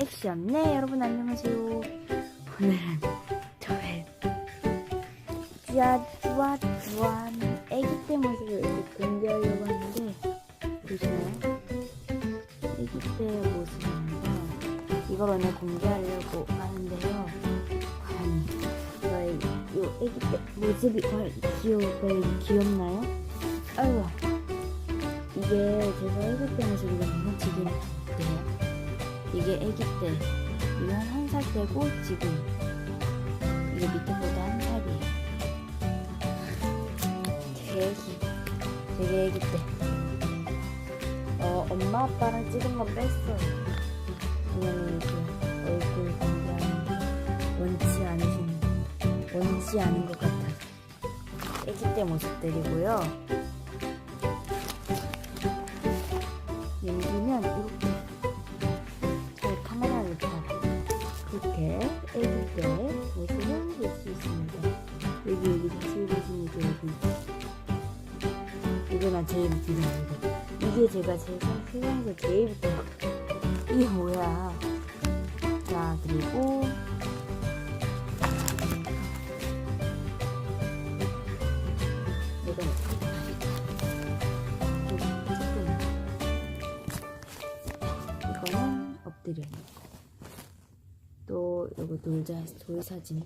액션 네 여러분 안녕하세요 오늘은 저의 쭈아쭈아쭈아한 애기 때 모습을 이렇게 공개하려고 하는데 보시나요? 애기 때 모습입니다 이걸 오늘 공개하려고 하는데요 과연 저의 이 애기 때 모습이 과연 귀여워 귀엽나요? 아유 이게 제가 애기 때 모습이거든요 지금 어때요? 이게 아기 때 이건 한살 때고 지금 이게 밑에보다 한 살이에요. 되게 애기 되게 애기 때. 어, 엄마 아빠랑 찍은 건 뺐어요. 왜냐면 이게 얼굴 게 원치 않으신 원치 않은 것 같아서. 아기 때 모습들이고요 이렇게 애기 때 모습을 볼수 있습니다. 여기 여기 자세히 보시면 여기 나 제일 비싼 거. 이게 제가 세상 세상에서 제일 거. 이게 뭐야? 자 그리고 또 요거 돌자 돌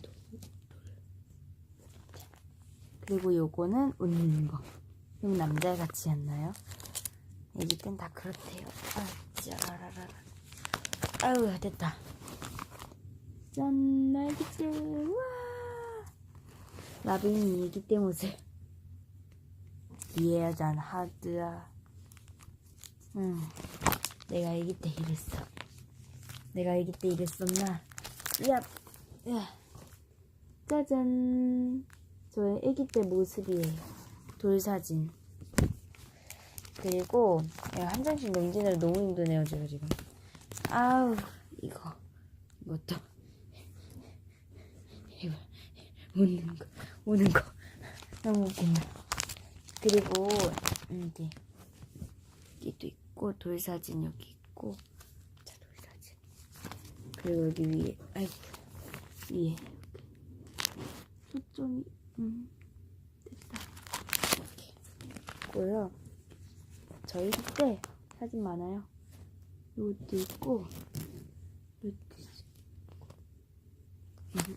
그리고 요거는 웃는 거. 좀 남자 같지 않나요? 애기 땐 다 그렇대요. 아, 짜라라라. 아유 됐다. 짠, 애기 때 와. 라빈이 애기 때 모습. 이해하잔 하드야. 응. 내가 아기 때 이랬어. 내가 아기 때 이랬었나? 야, 야, 짜잔. 저의 아기 때 모습이에요. 돌 사진. 그리고 야, 한 장씩 넘기느라 너무 힘드네요, 제가 지금. 아우, 이거, 이것도. 이거, 웃는 거, 우는 거. 너무 웃긴다. 그리고, 이게, 여기도 있고, 돌 사진 여기 있고. 그리고 여기 위에, 아이고, 위에. 초점이, 음, 됐다. 이렇게. 있고요. 저희 때 사진 많아요. 이것도 있고, 이것도 있고. 음.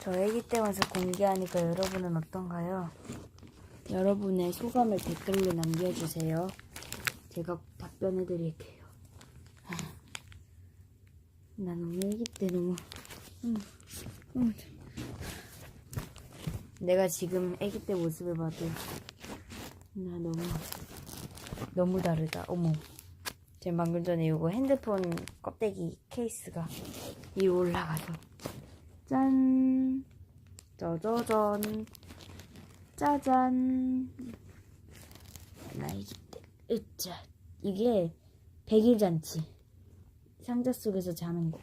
저 애기 때 와서 공개하니까 여러분은 어떤가요? 여러분의 소감을 댓글로 남겨주세요. 제가 답변해 드릴게요. 나 너무 애기 때 너무. 내가 지금 애기 때 모습을 봐도 나 너무 너무 다르다. 어머. 지금 방금 전에 이거 핸드폰 껍데기 케이스가 위로 올라가서 짠. 짜자잔 짜잔. 나 애기 때. 으짜 이게 백일 잔치 상자 속에서 자는 거.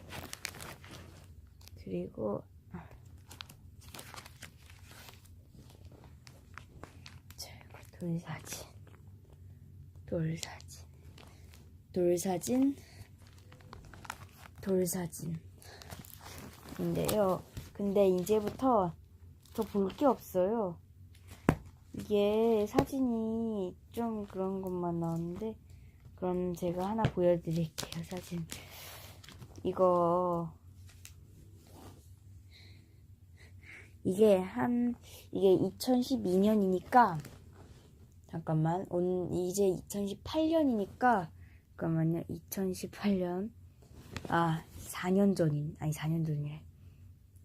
그리고 자, 이거 돌사진. 돌사진. 돌사진. 돌사진 인데요. 근데 이제부터 저볼게 없어요. 이게 사진이 좀 그런 것만 나오는데 그럼 제가 하나 보여드릴게요 사진 이거. 이게 한 이게 2012년이니까 잠깐만. 온 이제 2018년이니까 잠깐만요. 2018년. 아 4년 전인 아니 4년 전이래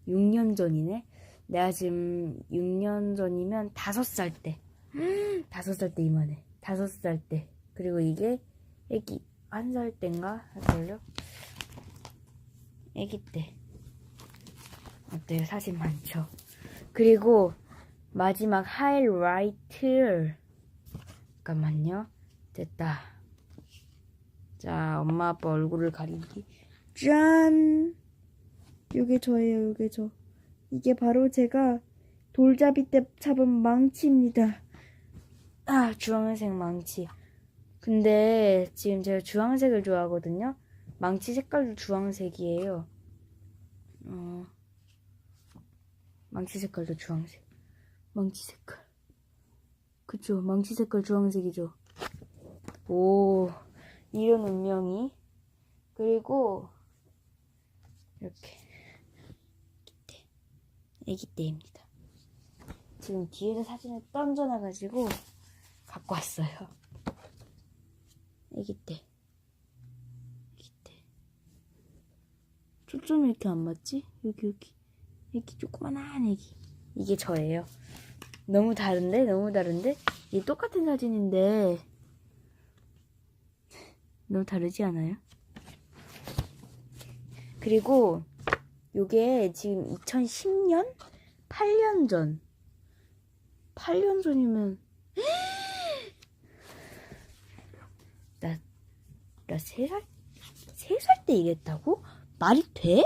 6년 전이네. 내가 지금 6년 전이면 5살 때. 5살 때 이만해. 5살 때. 그리고 이게 애기 한살 때인가? 할걸요 애기 때. 어때요? 사진 많죠? 그리고 마지막 하이라이트 잠깐만요. 됐다. 자 엄마 아빠 얼굴을 가리기. 짠! 요게 저예요 요게 저. 이게 바로 제가 돌잡이 때 잡은 망치입니다. 아 주황색 망치. 근데 지금 제가 주황색을 좋아하거든요 망치 색깔도 주황색이에요. 어, 망치 색깔도 주황색. 망치 색깔. 그쵸, 망치 색깔 주황색이죠. 오, 이런 운명이. 그리고, 이렇게. 때. 애기 때입니다. 지금 뒤에서 사진을 던져놔가지고, 갖고 왔어요. 애기 때. 애기 때. 초점이 이렇게 안 맞지? 여기, 여기. 여기 조그만한 애기. 이게 저예요. 너무 다른데? 너무 다른데? 이 똑같은 사진인데, 너무 다르지 않아요? 그리고, 요게 지금 2010년? 8년 전. 8년 전이면, 나, 나 3살, 3살 때 이랬다고? 말이 돼?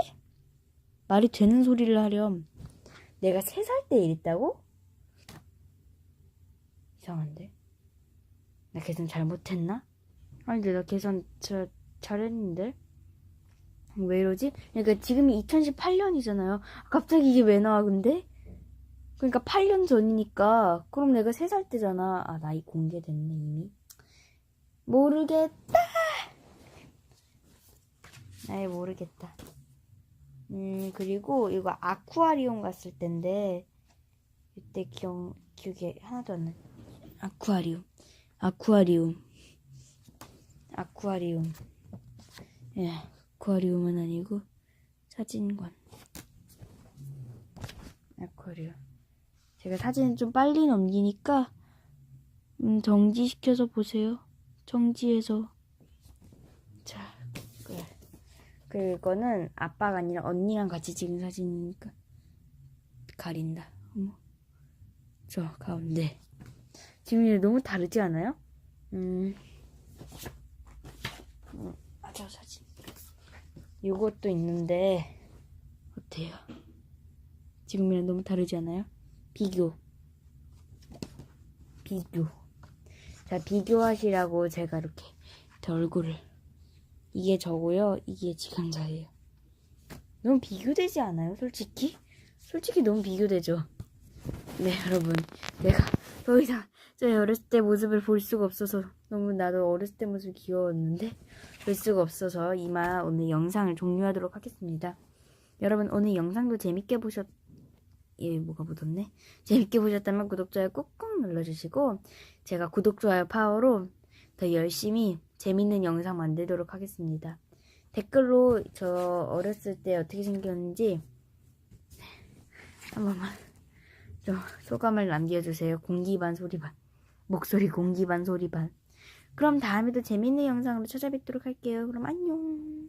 말이 되는 소리를 하렴. 내가 3살 때 이랬다고? 이상한데? 나 계산 잘못했나? 아니, 근데 나 계산 잘, 잘했는데? 왜 이러지? 그러니까 지금이 2018년이잖아요. 갑자기 이게 왜 나와, 근데? 그러니까 8년 전이니까, 그럼 내가 3살 때잖아. 아, 나이 공개됐네, 이미. 모르겠다! 아예 모르겠다. 음, 그리고 이거 아쿠아리움 갔을 때인데, 이때 기억, 기억이 하나도 안 나. 아쿠아리움. 아쿠아리움. 아쿠아리움. 예, 아쿠아리움은 아니고, 사진관. 아쿠아리움. 제가 사진을 좀 빨리 넘기니까, 음, 정지시켜서 보세요. 정지해서. 자, 그래. 그거는 아빠가 아니라 언니랑 같이 찍은 사진이니까 가린다. 어머. 저 가운데. 지금 이게 너무 다르지 않아요? 음. 음, 아, 저 사진. 요것도 있는데 어때요? 지금이랑 너무 다르지 않아요? 비교. 비교. 자, 비교하시라고 제가 이렇게 제 얼굴을 이게 저고요. 이게 지금 저예요. 너무 비교되지 않아요? 솔직히? 솔직히 너무 비교되죠? 네, 여러분. 내가 더 이상 저의 어렸을 때 모습을 볼 수가 없어서 너무 나도 어렸을 때 모습이 귀여웠는데 볼 수가 없어서 이만 오늘 영상을 종료하도록 하겠습니다. 여러분 오늘 영상도 재밌게 보셨 예, 뭐가 묻었네. 재밌게 보셨다면 구독, 좋아요 꾹꾹 눌러주시고 제가 구독, 좋아요 파워로 더 열심히 재밌는 영상 만들도록 하겠습니다. 댓글로 저 어렸을 때 어떻게 생겼는지 한 번만 좀 소감을 남겨주세요. 공기 반 소리 반 목소리 공기 반 소리 반 그럼 다음에도 재밌는 영상으로 찾아뵙도록 할게요. 그럼 안녕